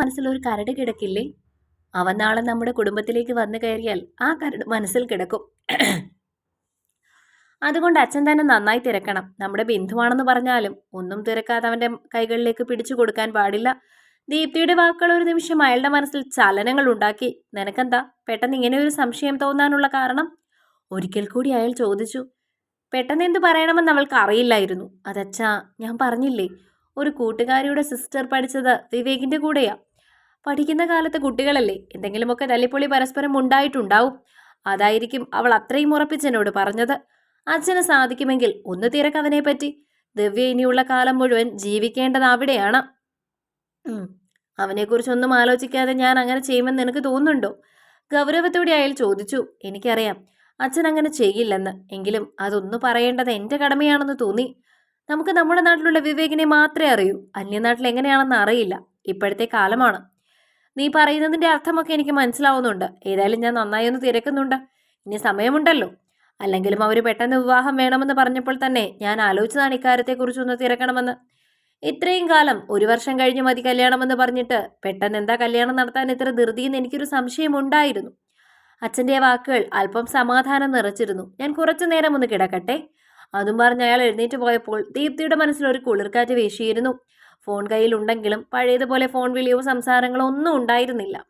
മനസ്സിലൊരു കരട് കിടക്കില്ലേ? അവൻ നാളെ നമ്മുടെ കുടുംബത്തിലേക്ക് വന്നു കയറിയാൽ ആ കരട് മനസ്സിൽ കിടക്കും. അതുകൊണ്ട് അച്ഛൻ തന്നെ നന്നായി തിരക്കണം. നമ്മുടെ ബിന്ദുവാണെന്ന് പറഞ്ഞാലും ഒന്നും തിരക്കാതെ അവന്റെ കൈകളിലേക്ക് പിടിച്ചു കൊടുക്കാൻ പാടില്ല. ദീപ്തിയുടെ വാക്കുകൾ ഒരു നിമിഷം അയാളുടെ മനസ്സിൽ ചലനങ്ങൾ ഉണ്ടാക്കി. നിനക്കെന്താ? പെട്ടെന്ന് ഇങ്ങനെ ഒരു സംശയം തോന്നാനുള്ള കാരണം? ഒരിക്കൽ കൂടി അയാൾ ചോദിച്ചു. പെട്ടെന്ന് എന്ത് പറയണമെന്ന് അവൾക്ക് അറിയില്ലായിരുന്നു അതച്ഛാ ഞാൻ പറഞ്ഞില്ലേ? ഒരു കൂട്ടുകാരിയുടെ സിസ്റ്റർ പഠിച്ചത് വിവേകിന്റെ കൂടെയാ. പഠിക്കുന്ന കാലത്ത് കുട്ടികളല്ലേ എന്തെങ്കിലുമൊക്കെ തല്ലിപ്പൊളി പരസ്പരം ഉണ്ടായിട്ടുണ്ടാവും. അതായിരിക്കും അവൾ അത്രയും ഉറപ്പിച്ചെന്നോട് പറഞ്ഞത്. അച്ഛന് സാധിക്കുമെങ്കിൽ ഒന്ന് തിരക്കവനെ പറ്റി ദിവ്യ ഇനിയുള്ള കാലം മുഴുവൻ ജീവിക്കേണ്ടത് അവിടെയാണ്. അവനെക്കുറിച്ചൊന്നും ആലോചിക്കാതെ ഞാൻ അങ്ങനെ ചെയ്യുമെന്ന് എനിക്ക് തോന്നുന്നുണ്ടോ? ഗൗരവത്തോടെ അയാൾ ചോദിച്ചു. എനിക്കറിയാം അച്ഛൻ അങ്ങനെ ചെയ്യില്ലെന്ന്. എങ്കിലും അതൊന്നു പറയേണ്ടത് എന്റെ കടമയാണെന്ന് തോന്നി. നമുക്ക് നമ്മുടെ നാട്ടിലുള്ള വിവേകിനെ മാത്രമേ അറിയൂ. അന്യനാട്ടിൽ എങ്ങനെയാണെന്ന് അറിയില്ല. ഇപ്പോഴത്തെ കാലമാണ്. നീ പറയുന്നതിന്റെ അർത്ഥമൊക്കെ എനിക്ക് മനസ്സിലാവുന്നുണ്ട്. ഏതായാലും ഞാൻ നന്നായി ഒന്ന് തിരക്കുന്നുണ്ട്. ഇനി സമയമുണ്ടല്ലോ. അല്ലെങ്കിലും അവർ പെട്ടെന്ന് വിവാഹം വേണമെന്ന് പറഞ്ഞപ്പോൾ തന്നെ ഞാൻ ആലോചിച്ചതാണ് ഇക്കാര്യത്തെക്കുറിച്ചൊന്ന് തിരക്കണമെന്ന്. ഇത്രയും കാലം ഒരു വർഷം കഴിഞ്ഞ് മതി കല്യാണമെന്ന് പറഞ്ഞിട്ട് പെട്ടെന്ന് എന്താ കല്യാണം നടത്താൻ ഇത്ര ധൃതിയെന്ന് എനിക്കൊരു സംശയമുണ്ടായിരുന്നു അച്ഛന്റെ വാക്കുകൾ അല്പം സമാധാനം നിറച്ചിരുന്നു. ഞാൻ കുറച്ചു നേരം ഒന്ന് കിടക്കട്ടെ? അതും പറഞ്ഞ് അയാൾ എഴുന്നേറ്റ് പോയപ്പോൾ ദീപ്തിയുടെ മനസ്സിൽ ഒരു കുളിർക്കാറ്റ് വീശിയിരുന്നു. ഫോൺ കയ്യിലുണ്ടെങ്കിലും പഴയതുപോലെ ഫോൺ വിളിയോ സംസാരങ്ങളോ ഒന്നും ഉണ്ടായിരുന്നില്ല.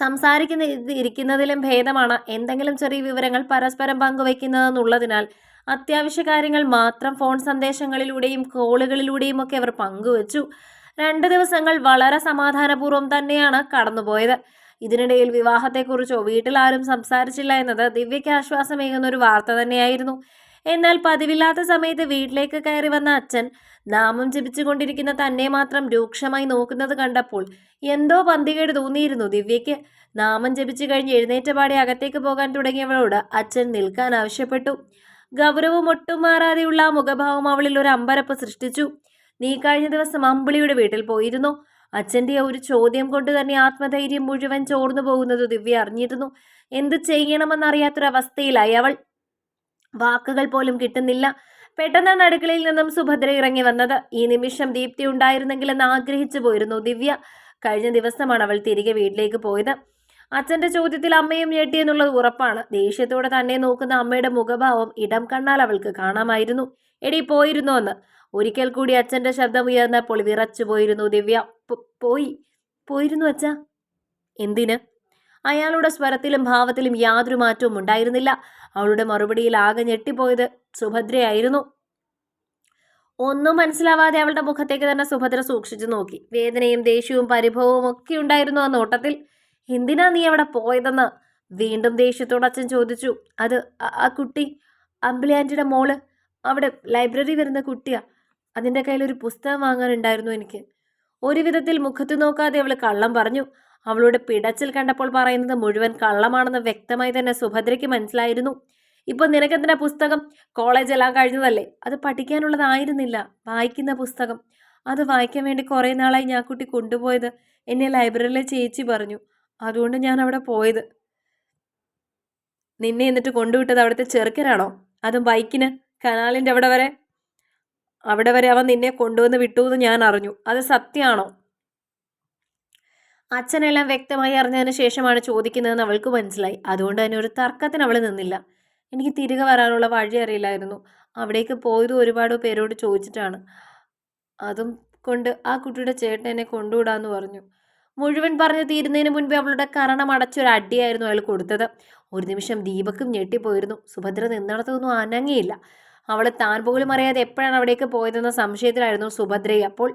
സംസാരിക്കുന്ന ഇരിക്കുന്നതിലും ഭേദമാണ് എന്തെങ്കിലും ചെറിയ വിവരങ്ങൾ പരസ്പരം പങ്കുവയ്ക്കുന്നതെന്നുള്ളതിനാൽ അത്യാവശ്യ കാര്യങ്ങൾ മാത്രം ഫോൺ സന്ദേശങ്ങളിലൂടെയും കോളുകളിലൂടെയും ഒക്കെ അവർ പങ്കുവച്ചു. രണ്ട് ദിവസങ്ങൾ വളരെ സമാധാനപൂർവം തന്നെയാണ് കടന്നുപോയത്. ഇതിനിടയിൽ വിവാഹത്തെക്കുറിച്ചോ വീട്ടിലാരും സംസാരിച്ചില്ല എന്നത് ദിവ്യയ്ക്ക് ആശ്വാസമേകുന്ന ഒരു വാർത്ത തന്നെയായിരുന്നു. എന്നാൽ പതിവില്ലാത്ത സമയത്ത് വീട്ടിലേക്ക് കയറി വന്ന അച്ഛൻ നാമം ജപിച്ചുകൊണ്ടിരിക്കുന്ന തന്നെ മാത്രം രൂക്ഷമായി നോക്കുന്നത് കണ്ടപ്പോൾ എന്തോ പന്തികേട് തോന്നിയിരുന്നു ദിവ്യയ്ക്ക്. നാമം ജപിച്ചു കഴിഞ്ഞ് എഴുന്നേറ്റപാടെ അകത്തേക്ക് പോകാൻ തുടങ്ങിയവളോട് അച്ഛൻ നിൽക്കാൻ ആവശ്യപ്പെട്ടു. ഗൗരവം ഒട്ടും മാറാതെയുള്ള ആ മുഖഭാവം അവളിൽ ഒരു അമ്പരപ്പ് സൃഷ്ടിച്ചു. നീ കഴിഞ്ഞ ദിവസം അമ്പിളിയുടെ വീട്ടിൽ പോയിരുന്നു. അച്ഛന്റെ ഒരു ചോദ്യം കൊണ്ട് തന്നെ ആത്മധൈര്യം മുഴുവൻ ചോർന്നു പോകുന്നത് ദിവ്യ അറിഞ്ഞിരുന്നു. എന്ത് ചെയ്യണമെന്നറിയാത്തൊരവസ്ഥയിലായി അവൾ. വാക്കുകൾ പോലും കിട്ടുന്നില്ല. പെട്ടെന്നാണ് അടുക്കളയിൽ നിന്നും സുഭദ്ര ഇറങ്ങി വന്നത്. ഈ നിമിഷം ദീപ്തി ഉണ്ടായിരുന്നെങ്കിൽ എന്ന് ആഗ്രഹിച്ചു പോയിരുന്നു ദിവ്യ. കഴിഞ്ഞ ദിവസമാണ് അവൾ തിരികെ വീട്ടിലേക്ക് പോയത്. അച്ഛന്റെ ചോദ്യത്തിൽ അമ്മയും ഞെട്ടിയെന്നുള്ളത് ഉറപ്പാണ്. ദേഷ്യത്തോടെ തന്നെ നോക്കുന്ന അമ്മയുടെ മുഖഭാവം ഇടം കണ്ണാൽ അവൾക്ക് കാണാമായിരുന്നു. എടി പോയിരുന്നോ എന്ന്. ഒരിക്കൽ കൂടി അച്ഛന്റെ ശബ്ദം ഉയർന്നപ്പോൾ വിറച്ചു പോയിരുന്നു ദിവ്യ. പോയി. പോയിരുന്നു അച്ഛ. എന്തിന്? അയാളുടെ സ്വരത്തിലും ഭാവത്തിലും യാതൊരു മാറ്റവും ഉണ്ടായിരുന്നില്ല. അവളുടെ മറുപടിയിൽ ആകെ ഞെട്ടിപ്പോയത് സുഭദ്രയായിരുന്നു. ഒന്നും മനസ്സിലാവാതെ അവളുടെ മുഖത്തേക്ക് തന്നെ സുഭദ്ര സൂക്ഷിച്ചു നോക്കി. വേദനയും ദേഷ്യവും പരിഭവവും ഒക്കെ ഉണ്ടായിരുന്നു ആ നോട്ടത്തിൽ. എന്തിനാ നീ അവിടെ പോയതെന്ന്? വീണ്ടും ദേഷ്യത്തോട് അച്ഛൻ ചോദിച്ചു. അത് ആ- കുട്ടി അമ്പിളിയാന്റിയുടെ മോൾ. അവിടെ ലൈബ്രറി വരുന്ന കുട്ടിയാ. അതിന്റെ കയ്യിൽ ഒരു പുസ്തകം വാങ്ങാനുണ്ടായിരുന്നു എനിക്ക്. ഒരു വിധത്തിൽ മുഖത്ത് നോക്കാതെ അവൾ കള്ളം പറഞ്ഞു. അവളുടെ പിടച്ചിൽ കണ്ടപ്പോൾ പറയുന്നത് മുഴുവൻ കള്ളമാണെന്ന് വ്യക്തമായി തന്നെ സുഭദ്രയ്ക്ക് മനസ്സിലായിരുന്നു. ഇപ്പൊ നിനക്കെന്തിനാ പുസ്തകം? കോളേജ് എല്ലാം കഴിഞ്ഞതല്ലേ? അത് പഠിക്കാനുള്ളതായിരുന്നില്ല. വായിക്കുന്ന പുസ്തകം. അത് വായിക്കാൻ വേണ്ടി കുറേ നാളായി ഞാൻ കുട്ടി കൊണ്ടുപോയത്. എന്നെ ലൈബ്രറിയിലെ ചേച്ചി പറഞ്ഞു. അതുകൊണ്ട് ഞാൻ അവിടെ പോയത്. നിന്നെ എന്നിട്ട് കൊണ്ടുവിട്ടത് അവിടുത്തെ ചെറുക്കനാണോ? അതും ബൈക്കിന്? കനാലിന്റെ അവിടെ വരെ? അവിടെ വരെ അവൻ നിന്നെ കൊണ്ടുവന്ന് വിട്ടു എന്ന് ഞാൻ അറിഞ്ഞു. അത് സത്യമാണോ? അച്ഛനെല്ലാം വ്യക്തമായി അറിഞ്ഞതിന് ശേഷമാണ് ചോദിക്കുന്നതെന്ന് അവൾക്ക് മനസ്സിലായി. അതുകൊണ്ട് തന്നെ ഒരു തർക്കത്തിന് അവൾ നിന്നില്ല. എനിക്ക് തിരികെ വരാനുള്ള വഴി അറിയില്ലായിരുന്നു. അവിടേക്ക് പോയത് ഒരുപാട് പേരോട് ചോദിച്ചിട്ടാണ്. അതും കൊണ്ട് ആ കുട്ടിയുടെ ചേട്ടൻ എന്നെ കൊണ്ടുവിടാന്ന് പറഞ്ഞു. മുഴുവൻ പറഞ്ഞു തീരുന്നതിന് മുൻപേ അവളുടെ കരണം അടച്ചൊരു അടിയായിരുന്നു അയാൾ കൊടുത്തത്. ഒരു നിമിഷം ദീപക്കും ഞെട്ടിപ്പോയിരുന്നു. സുഭദ്ര നിന്നിടത്തൊന്നും അനങ്ങിയില്ല. അവൾ താൻ പോലും അറിയാതെ എപ്പോഴാണ് അവിടേക്ക് പോയതെന്ന സംശയത്തിലായിരുന്നു സുഭദ്രയെ. അപ്പോൾ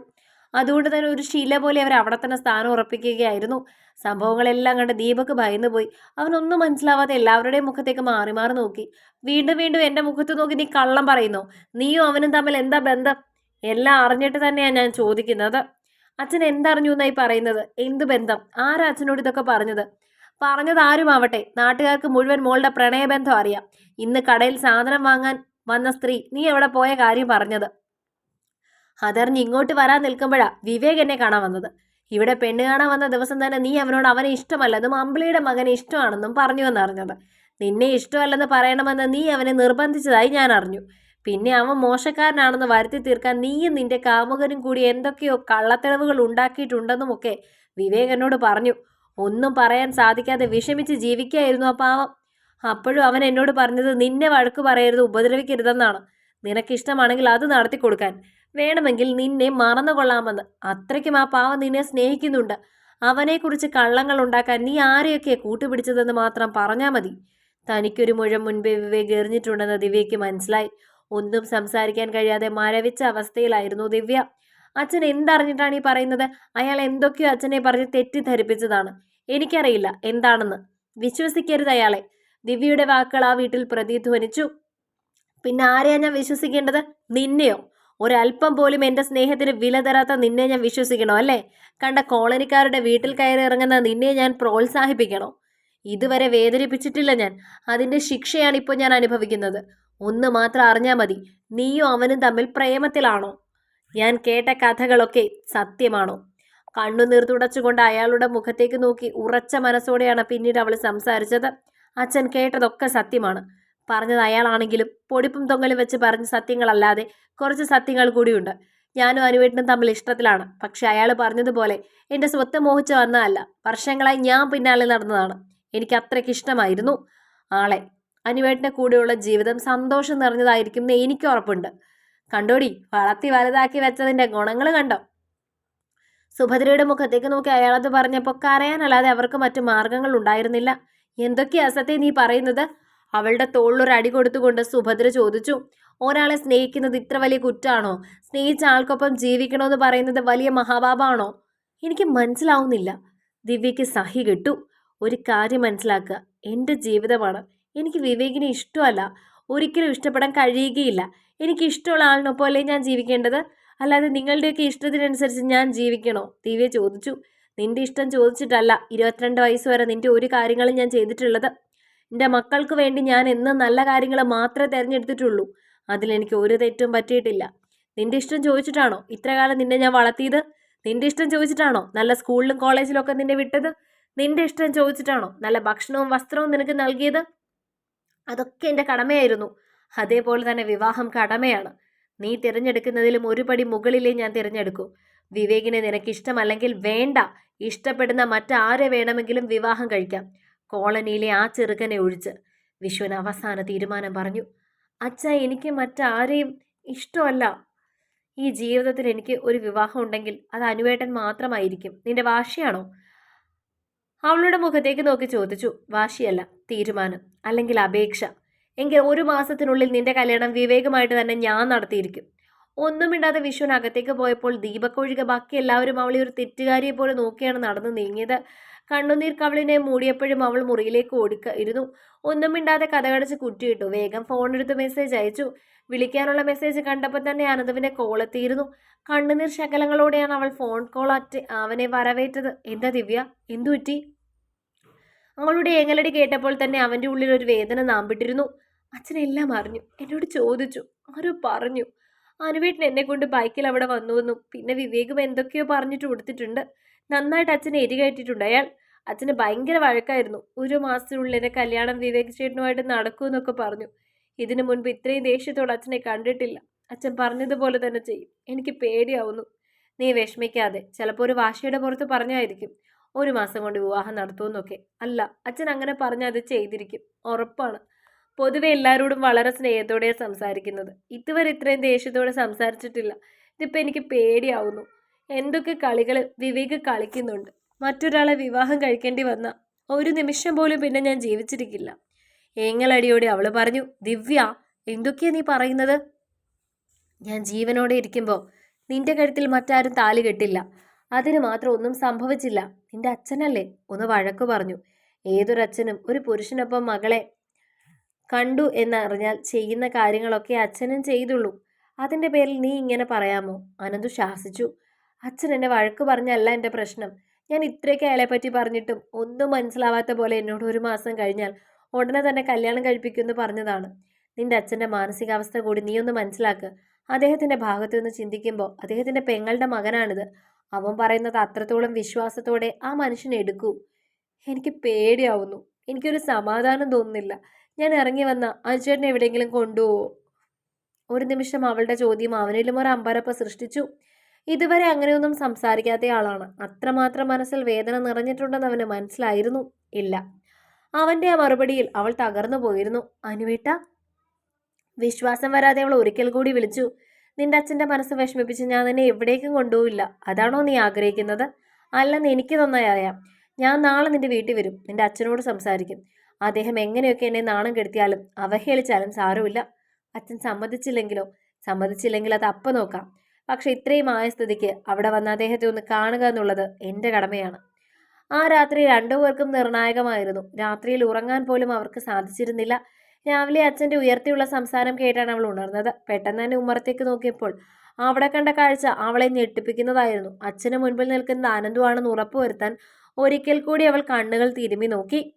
അതുകൊണ്ട് തന്നെ ഒരു ശില പോലെ അവർ അവിടെ തന്നെ സ്ഥാനം ഉറപ്പിക്കുകയായിരുന്നു. സംഭവങ്ങളെല്ലാം കണ്ട് ദീപക് ഭയന്നു പോയി അവനൊന്നും മനസ്സിലാവാതെ എല്ലാവരുടെയും മുഖത്തേക്ക് മാറി മാറി നോക്കി. വീണ്ടും വീണ്ടും എന്റെ മുഖത്ത് നോക്കി നീ കള്ളം പറയുന്നു? നീയും അവനും തമ്മിൽ എന്താ ബന്ധം? എല്ലാം അറിഞ്ഞിട്ട് തന്നെയാണ് ഞാൻ ചോദിക്കുന്നത്. അച്ഛൻ എന്തറിഞ്ഞു എന്നായി പറയുന്നത്? എന്ത് ബന്ധം? ആരാ അച്ഛനോട് ഇതൊക്കെ പറഞ്ഞത്? പറഞ്ഞത് ആരുമാവട്ടെ? നാട്ടുകാർക്ക് മുഴുവൻ മോളുടെ പ്രണയബന്ധം അറിയാം. ഇന്ന് കടയിൽ സാധനം വാങ്ങാൻ വന്ന സ്ത്രീ നീ എവിടെ പോയ കാര്യം പറഞ്ഞത്? അതറിഞ്ഞ് ഇങ്ങോട്ട് വരാൻ നിൽക്കുമ്പോഴാ വിവേക് എന്നെ കാണാൻ വന്നത്. ഇവിടെ പെണ്ണ് കാണാൻ വന്ന ദിവസം തന്നെ നീ അവനോട് അവനെ ഇഷ്ടമല്ലെന്നും അമ്പിളിയുടെ മകനെ ഇഷ്ടമാണെന്നും പറഞ്ഞു എന്നറിഞ്ഞത്. നിന്നെ ഇഷ്ടമല്ലെന്ന് പറയണമെന്ന് നീ അവനെ നിർബന്ധിച്ചതായി ഞാൻ അറിഞ്ഞു. പിന്നെ അവൻ മോശക്കാരനാണെന്ന് വരുത്തി തീർക്കാൻ നീയും നിന്റെ കാമുകനും കൂടി എന്തൊക്കെയോ കള്ളത്തെളിവുകൾ ഉണ്ടാക്കിയിട്ടുണ്ടെന്നുമൊക്കെ വിവേകനോട് പറഞ്ഞു. ഒന്നും പറയാൻ സാധിക്കാതെ വിഷമിച്ച് ജീവിക്കായിരുന്നു ആ പാവം. അപ്പോഴും അവൻ എന്നോട് പറഞ്ഞത് നിന്നെ വഴക്ക് പറയരുത് ഉപദ്രവിക്കരുതെന്നാണ്. നിനക്കിഷ്ടമാണെങ്കിൽ അത് നടത്തി കൊടുക്കാൻ വേണമെങ്കിൽ നിന്നെ മറന്നു കൊള്ളാമെന്ന് അത്രയ്ക്കും ആ പാവം നിന്നെ സ്നേഹിക്കുന്നുണ്ട്. അവനെക്കുറിച്ച് കള്ളങ്ങൾ ഉണ്ടാക്കാൻ നീ ആരെയൊക്കെ കൂട്ടുപിടിച്ചതെന്ന് മാത്രം പറഞ്ഞാൽ മതി. തനിക്കൊരു മുഴം മുൻപേ വിവേക് എറിഞ്ഞിട്ടുണ്ടെന്ന് ദിവ്യയ്ക്ക് മനസ്സിലായി. ഒന്നും സംസാരിക്കാൻ കഴിയാതെ മരവിച്ച അവസ്ഥയിലായിരുന്നു ദിവ്യ. അച്ഛൻ എന്തറിഞ്ഞിട്ടാണ് ഈ പറയുന്നത്? അയാൾ എന്തൊക്കെയോ അച്ഛനെ പറഞ്ഞ് തെറ്റിദ്ധരിപ്പിച്ചതാണ്. എനിക്കറിയില്ല എന്താണെന്ന്. വിശ്വസിക്കരുത് അയാളെ. ദിവ്യയുടെ വാക്കുകൾ ആ വീട്ടിൽ പ്രതിധ്വനിച്ചു. പിന്നെ ആരെയാ ഞാൻ വിശ്വസിക്കേണ്ടത്? നിന്നെയോ? ഒരല്പം പോലും എന്റെ സ്നേഹത്തിന് വില തരാത്ത നിന്നെ ഞാൻ വിശ്വസിക്കണോ അല്ലേ? കണ്ട കോളനിക്കാരുടെ വീട്ടിൽ കയറി ഇറങ്ങുന്ന നിന്നെ ഞാൻ പ്രോത്സാഹിപ്പിക്കണോ? ഇതുവരെ വേദനിപ്പിച്ചിട്ടില്ല ഞാൻ. അതിന്റെ ശിക്ഷയാണ് ഇപ്പോൾ ഞാൻ അനുഭവിക്കുന്നത്. ഒന്ന് മാത്രം അറിഞ്ഞാൽ മതി നീയും അവനും തമ്മിൽ പ്രേമത്തിലാണോ? ഞാൻ കേട്ട കഥകളൊക്കെ സത്യമാണോ? കണ്ണുനീർ തുടച്ചുകൊണ്ട് അയാളുടെ മുഖത്തേക്ക് നോക്കി ഉറച്ച മനസ്സോടെയാണ് പിന്നീട് അവൾ സംസാരിച്ചത്. അച്ഛൻ കേട്ടതൊക്കെ സത്യമാണ്. പറഞ്ഞത് അയാളാണെങ്കിലും പൊടിപ്പും തൊങ്ങലും വെച്ച് പറഞ്ഞ സത്യങ്ങളല്ലാതെ കുറച്ച് സത്യങ്ങൾ കൂടിയുണ്ട്. ഞാനും അനുവേട്ടനും തമ്മിൽ ഇഷ്ടത്തിലാണ്. പക്ഷെ അയാൾ പറഞ്ഞതുപോലെ എന്റെ സ്വത്ത് മോഹിച്ച് വന്നതല്ല. വർഷങ്ങളായി ഞാൻ പിന്നാലെ നടന്നതാണ്. എനിക്ക് അത്രയ്ക്ക് ഇഷ്ടമായിരുന്നു ആളെ. അനുവേട്ടന്റെ കൂടെയുള്ള ജീവിതം സന്തോഷം നിറഞ്ഞതായിരിക്കും എന്ന് എനിക്ക് ഉറപ്പുണ്ട്. കണ്ടോടി? വളർത്തി വലുതാക്കി വെച്ചതിന്റെ ഗുണങ്ങൾ കണ്ടോ? സുഭദ്രയുടെ മുഖത്തേക്ക് നോക്കി അയാളത് പറഞ്ഞപ്പോൾ കരയാനല്ലാതെ അവർക്ക് മറ്റു മാർഗങ്ങൾ ഉണ്ടായിരുന്നില്ല. എന്തൊക്കെയാ സത്യം നീ പറയുന്നത്? അവളുടെ തോളിലൊരു അടി കൊടുത്തുകൊണ്ട് സുഭദ്ര ചോദിച്ചു ഒരാളെ സ്നേഹിക്കുന്നത് ഇത്ര വലിയ കുറ്റാണോ? സ്നേഹിച്ച ആൾക്കൊപ്പം ജീവിക്കണമെന്ന് പറയുന്നത് വലിയ മഹാബാബാണോ എനിക്ക് മനസ്സിലാവുന്നില്ല. ദിവ്യയ്ക്ക് സഹി കിട്ടു. ഒരു കാര്യം മനസ്സിലാക്കുക എന്റെ ജീവിതമാണ്. എനിക്ക് വിവേകിനെ ഇഷ്ടമല്ല. ഒരിക്കലും ഇഷ്ടപ്പെടാൻ കഴിയുകയില്ല. എനിക്ക് ഇഷ്ടമുള്ള ആളിനൊപ്പമല്ലേ ഞാൻ ജീവിക്കേണ്ടത്? അല്ലാതെ നിങ്ങളുടെയൊക്കെ ഇഷ്ടത്തിനനുസരിച്ച് ഞാൻ ജീവിക്കണോ? ദിവ്യ ചോദിച്ചു. നിന്റെ ഇഷ്ടം ചോദിച്ചിട്ടല്ല. ഇരുപത്തിരണ്ട് വയസ്സ് വരെ നിന്റെ ഒരു കാര്യങ്ങളും ഞാൻ ചെയ്തിട്ടുള്ളത്. എന്റെ മക്കൾക്ക് വേണ്ടി ഞാൻ എന്നും നല്ല കാര്യങ്ങൾ മാത്രമേ തിരഞ്ഞെടുത്തിട്ടുള്ളൂ. അതിലെനിക്ക് ഒരു തെറ്റും പറ്റിയിട്ടില്ല. നിന്റെ ഇഷ്ടം ചോദിച്ചിട്ടാണോ ഇത്ര കാലം നിന്നെ ഞാൻ വളർത്തിയത്? നിന്റെ ഇഷ്ടം ചോദിച്ചിട്ടാണോ നല്ല സ്കൂളിലും കോളേജിലും ഒക്കെ നിന്നെ വിട്ടത്? നിന്റെ ഇഷ്ടം ചോദിച്ചിട്ടാണോ നല്ല ഭക്ഷണവും വസ്ത്രവും നിനക്ക് നൽകിയത്? അതൊക്കെ എന്റെ കടമയായിരുന്നു. അതേപോലെ തന്നെ വിവാഹം കടമയാണ്. നീ തിരഞ്ഞെടുക്കുന്നതിലും ഒരുപടി മുകളിലേ ഞാൻ തിരഞ്ഞെടുക്കൂ. വിവേകിനെ നിനക്ക് ഇഷ്ടമല്ലെങ്കിൽ വേണ്ട. ഇഷ്ടപ്പെടുന്ന മറ്റാരെ വേണമെങ്കിലും വിവാഹം കഴിക്കാം. കോളനിയിലെ ആ ചെറുക്കനെ ഒഴിച്ച് വിശ്വൻ അവസാന തീരുമാനം പറഞ്ഞു. അച്ഛ എനിക്ക് മറ്റാരെയും ഇഷ്ടമല്ല. ഈ ജീവിതത്തിൽ എനിക്ക് ഒരു വിവാഹം ഉണ്ടെങ്കിൽ അത് അനുവേട്ടൻ മാത്രമായിരിക്കും. നിന്റെ വാശിയാണോ? അവളുടെ മുഖത്തേക്ക് നോക്കി ചോദിച്ചു. വാശിയല്ല തീരുമാനം അല്ലെങ്കിൽ അപേക്ഷ. എങ്കിൽ ഒരു മാസത്തിനുള്ളിൽ നിന്റെ കല്യാണം വിവേകമായിട്ട് തന്നെ ഞാൻ നടത്തിയിരിക്കും. ഒന്നും മിണ്ടാതെ വിശ്വൻ അകത്തേക്ക് പോയപ്പോൾ ദീപക്കൊഴികെ ബാക്കി എല്ലാവരും അവളെ ഒരു തെറ്റുകാരിയെ പോലെ നോക്കിയാണ് നടന്നു നീങ്ങിയത്. കണ്ണുനീർ കവളിനെ മൂടിയപ്പോഴും അവൾ മുറിയിലേക്ക് ഓടിക്ക ഇരുന്നു. ഒന്നും മിണ്ടാതെ കഥകടച്ച് കുറ്റിയിട്ടു. വേഗം ഫോൺ എടുത്ത് മെസ്സേജ് അയച്ചു. വിളിക്കാനുള്ള മെസ്സേജ് കണ്ടപ്പോൾ തന്നെ അനന്തവിനെ കോൾ എത്തിയിരുന്നു. കണ്ണുനീർ ശകലങ്ങളോടെയാണ് അവൾ ഫോൺ കോൾ അറ്റ് അവനെ വരവേറ്റത്. എന്താ ദിവ്യ? എന്തു പറ്റി? അവളുടെ ഏങ്ങലടി കേട്ടപ്പോൾ തന്നെ അവന്റെ ഉള്ളിൽ ഒരു വേദന നാമ്പിട്ടിരുന്നു. അച്ഛനെല്ലാം അറിഞ്ഞു. എന്നോട് ചോദിച്ചു. ആരോ പറഞ്ഞു. അനുവേട്ടൻ എന്നെ കൊണ്ട് ബൈക്കിൽ അവിടെ വന്നുവെന്നും പിന്നെ വിവേകും എന്തൊക്കെയോ പറഞ്ഞിട്ട് കൊടുത്തിട്ടുണ്ട്. നന്നായിട്ട് അച്ഛനെ എരികയറ്റിട്ടുണ്ട് അയാൾ. അച്ഛന് ഭയങ്കര വഴക്കായിരുന്നു. ഒരു മാസത്തിനുള്ളിൽ എന്നെ കല്യാണം വിവേക് ചേട്ടനുമായിട്ട് നടക്കുമെന്നൊക്കെ പറഞ്ഞു. ഇതിനു മുൻപ് ഇത്രയും ദേഷ്യത്തോടെ അച്ഛനെ കണ്ടിട്ടില്ല. അച്ഛൻ പറഞ്ഞതുപോലെ തന്നെ ചെയ്യും. എനിക്ക് പേടിയാവുന്നു. നീ വിഷമിക്കാതെ. ചിലപ്പോൾ ഒരു വാശിയുടെ പുറത്ത് പറഞ്ഞായിരിക്കും. ഒരു മാസം കൊണ്ട് വിവാഹം നടത്തുമെന്നൊക്കെ. അല്ല അച്ഛൻ അങ്ങനെ പറഞ്ഞാൽ അത് ചെയ്തിരിക്കും. ഉറപ്പാണ്. പൊതുവെ എല്ലാവരോടും വളരെ സ്നേഹത്തോടെയാണ് സംസാരിക്കുന്നത്. ഇതുവരെ ഇത്രയും ദേഷ്യത്തോടെ സംസാരിച്ചിട്ടില്ല. ഇതിപ്പോൾ എനിക്ക് പേടിയാവുന്നു. എന്തൊക്കെ കളികൾ വിവേക് കളിക്കുന്നുണ്ട്. മറ്റൊരാളെ വിവാഹം കഴിക്കേണ്ടി വന്ന ഒരു നിമിഷം പോലും പിന്നെ ഞാൻ ജീവിച്ചിരിക്കില്ല. ഏങ്ങലടിയോടെ അവൾ പറഞ്ഞു ദിവ്യ എന്തൊക്കെയാ നീ പറയുന്നത്? ഞാൻ ജീവനോടെ ഇരിക്കുമ്പോൾ നിന്റെ കഴുത്തിൽ മറ്റാരും താലി കെട്ടില്ല. അതിന് മാത്രം ഒന്നും സംഭവിച്ചില്ല. നിന്റെ അച്ഛനല്ലേ? ഒന്ന് വഴക്കു പറഞ്ഞു. ഏതൊരച്ഛനും ഒരു പുരുഷനൊപ്പം മകളെ കണ്ടു എന്നറിഞ്ഞാൽ ചെയ്യുന്ന കാര്യങ്ങളൊക്കെ അച്ഛനും ചെയ്തുള്ളൂ. അതിന്റെ പേരിൽ നീ ഇങ്ങനെ പറയാമോ? അനന്തു ശാസിച്ചു. അച്ഛൻ എന്നെ വഴക്ക് പറഞ്ഞല്ല എന്റെ പ്രശ്നം. ഞാൻ ഇത്രയൊക്കെ അയാളെ പറ്റി പറഞ്ഞിട്ടും ഒന്നും മനസ്സിലാവാത്ത പോലെ എന്നോട് ഒരു മാസം കഴിഞ്ഞാൽ ഉടനെ തന്നെ കല്യാണം കഴിപ്പിക്കുമെന്ന് പറഞ്ഞതാണ്. നിന്റെ അച്ഛന്റെ മാനസികാവസ്ഥ കൂടി നീ ഒന്ന് മനസ്സിലാക്ക്. അദ്ദേഹത്തിന്റെ ഭാഗത്തു നിന്ന് ചിന്തിക്കുമ്പോൾ അദ്ദേഹത്തിന്റെ പെങ്ങളുടെ മകനാണിത്. അവൻ പറയുന്നത് അത്രത്തോളം വിശ്വാസത്തോടെ ആ മനുഷ്യൻ എടുക്കൂ. എനിക്ക് പേടിയാവുന്നു. എനിക്കൊരു സമാധാനം തോന്നുന്നില്ല. ഞാൻ ഇറങ്ങി വന്ന അനുചേട്ടനെ എവിടെയെങ്കിലും കൊണ്ടുപോവോ? ഒരു നിമിഷം അവളുടെ ചോദ്യം അവനിലും ഒരു അമ്പരപ്പ് സൃഷ്ടിച്ചു. ഇതുവരെ അങ്ങനെയൊന്നും സംസാരിക്കാത്തയാളാണ് അത്രമാത്രം മനസ്സിൽ വേദന നിറഞ്ഞിട്ടുണ്ടെന്ന് അവന് മനസ്സിലായിരുന്നു. ഇല്ല. അവന്റെ ആ മറുപടിയിൽ അവൾ തകർന്നു പോയിരുന്നു. അനുവേട്ട വിശ്വാസം വരാതെ അവൾ ഒരിക്കൽ കൂടി വിളിച്ചു. നിന്റെ അച്ഛന്റെ മനസ്സ് വിഷമിപ്പിച്ച് ഞാൻ നിന്നെ എവിടേക്കും കൊണ്ടുപോയില്ല അതാണോ നീ ആഗ്രഹിക്കുന്നത്? അല്ലെന്ന് എനിക്ക് നന്നായി അറിയാം. ഞാൻ നാളെ നിന്റെ വീട്ടിൽ വരും. നിന്റെ അച്ഛനോട് സംസാരിക്കും. അദ്ദേഹം എങ്ങനെയൊക്കെ എന്നെ നാണം കെടുത്തിയാലും അവഹേളിച്ചാലും സാരമില്ല. അച്ഛൻ സമ്മതിച്ചില്ലെങ്കിലോ? സമ്മതിച്ചില്ലെങ്കിൽ അത് അപ്പം നോക്കാം. പക്ഷെ ഇത്രയും ആയ സ്ഥിതിക്ക് അവിടെ വന്ന അദ്ദേഹത്തെ ഒന്ന് കാണുക എന്നുള്ളത് എന്റെ കടമയാണ്. ആ രാത്രി രണ്ടു പേർക്കും നിർണായകമായിരുന്നു. രാത്രിയിൽ ഉറങ്ങാൻ പോലും അവർക്ക് സാധിച്ചിരുന്നില്ല. രാവിലെ അച്ഛന്റെ ഉയർത്തിയുള്ള സംസാരം കേട്ടാണ് അവൾ ഉണർന്നത്. പെട്ടെന്ന് തന്നെ ഉമ്മറത്തേക്ക് നോക്കിയപ്പോൾ അവിടെ കണ്ട കാഴ്ച അവളെ ഞെട്ടിപ്പിക്കുന്നതായിരുന്നു. അച്ഛന് മുൻപിൽ നിൽക്കുന്ന ആനന്ദുവാണെന്ന് ഉറപ്പുവരുത്താൻ ഒരിക്കൽ കൂടി അവൾ കണ്ണുകൾ തിരുമി നോക്കി.